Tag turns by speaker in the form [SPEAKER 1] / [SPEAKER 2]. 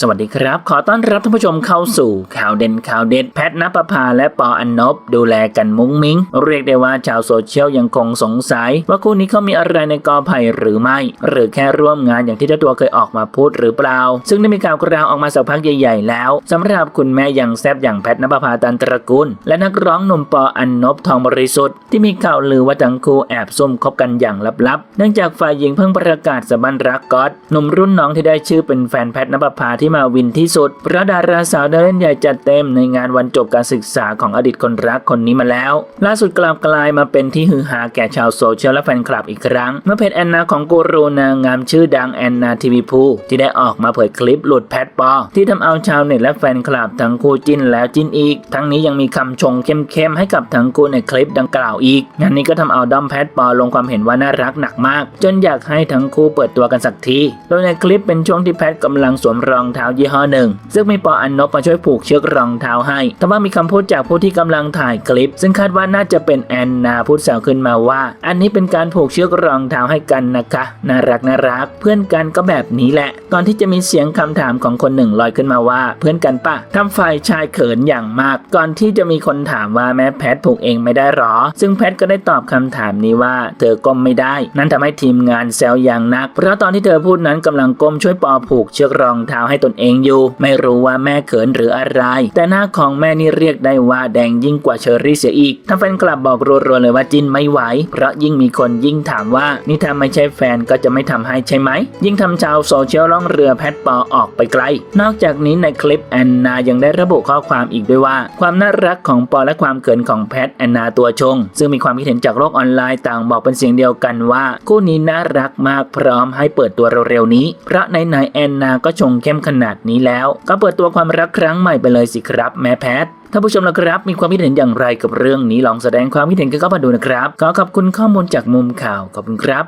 [SPEAKER 1] สวัสดีครับ ขอต้อนรับท่านผู้ชมเข้าสู่ข่าวเด่นข่าวเด็ดแพทนปภาและปออันนบดูแลกันมุ้งมิ้ง เรียกได้ว่าชาวโซเชียลยังคงสงสัย ว่าคู่นี้เขามีอะไรในกอไผ่หรือไม่ หรือแค่ร่วมงานอย่างที่เจ้าตัวเคยออกมาพูดหรือเปล่า ซึ่งได้มีข่าวกราวออกมาสักพักใหญ่ ๆ แล้วสำหรับคุณแม่ยังแซบอย่างแพทนปภาตันตระกูล และนักร้องหนุ่มปออันนบทองบริสุทธิ์ที่มีข่าวลือว่าทั้งคู่แอบซุ่มคบกันอย่างลับๆ เนื่องจากฝ่ายหญิงเพิ่งประกาศสบันรักก๊อตหนุ่มรุ่นน้องที่ได้ชื่อเป็นแฟนแพทนปภาที่มาวินที่สุดเพราะดาราสาวได้เล่นใหญ่จัดเต็มในงานวันจบการศึกษาของอดีตคนรักคนนี้มาแล้ว ล่าสุดกลับกลายมาเป็นที่ฮือฮาแก่ชาวโซเชียลและแฟนคลับอีกครั้ง เมื่อเพจแอนนาของกูรูนางงามชื่อดังแอนนาทีวีพูที่ได้ออกมาเผยคลิปหลุดแพทปอ ที่ทำเอาชาวเน็ตและแฟนคลับทั้งคู่จิ้นแล้วจิ้นอีก ทั้งนี้ยังมีคำชงเข้มๆให้กับทั้งคู่ในคลิปดังกล่าวอีกงานนี้ก็ทำเอาด้อมแพทปอลงความเห็นว่าน่ารักหนักมาก จนอยากให้ทั้งคู่เปิดตัวกันสักทีโดยในคลิปเป็นช่วงที่แพทกำลังสวมรองเท้ายี่ห้อหนึ่ง ซึ่งมีปออันนบมาช่วยผูกเชือกรองเท้าให้แต่ว่ามีคำพูดจากผู้ที่กำลังถ่ายคลิป ซึ่งคาดว่าน่าจะเป็นแอนนาพูดแซวขึ้นมาว่า อันนี้เป็นการผูกเชือกรองเท้าให้กันนะคะน่ารักน่ารัก เพื่อนกันก็แบบนี้แหละ ก่อนที่จะมีเสียงคำถามของคนหนึ่งลอยขึ้นมาว่า เพื่อนกันปะทำฝ่ายชายเขินอย่างมาก ก่อนที่จะมีคนถามว่าแม่แพทผูกเองไม่ได้หรอ ซึ่งแพทก็ได้ตอบคำถามนี้ว่า เธอก้มไม่ได้ นั่นทำให้ทีมงานแซวอย่างนัก เพราะตอนที่เธอพูดนั้นกำลังก้มช่วยปอผูกเชือกรองเท้าให้ตนเองอยู่ ไม่รู้ว่าแม่เขินหรืออะไร แต่หน้าของแม่นี่เรียกได้ว่าแดงยิ่งกว่าเชอรี่เสียอีกถ้าแฟนคลับบอกรัวๆเลยว่าจินไม่ไหว เพราะยิ่งมีคนยิ่งถามว่านี่ถ้าไม่ใช่แฟนก็จะไม่ทำให้ใช่ไหม ยิ่งทำชาวโซเชียลล่องเรือแพทปอออกไปไกล นอกจากนี้ในคลิปแอนนายังได้ระบุข้อความอีกด้วยว่า ความน่ารักของปอและความเขินของแพทแอนนาตัวชง ซึ่งมีความคิดเห็นจากโลกออนไลน์ต่างบอกเป็นเสียงเดียวกันว่า คู่นี้น่ารักมากพร้อมให้เปิดตัวเร็วๆนี้ เพราะในไหนแอนนาก็ชงเข้มขนาดนี้แล้ว ก็เปิดตัวความรักครั้งใหม่ไปเลยสิครับแม่แพทท่านผู้ชมนะครับ มีความคิดเห็นอย่างไรกับเรื่องนี้ลองแสดงความคิดเห็นกันเข้ามาดูนะครับ ขอขอบคุณข้อมูลจากมุมข่าวขอบคุณครับ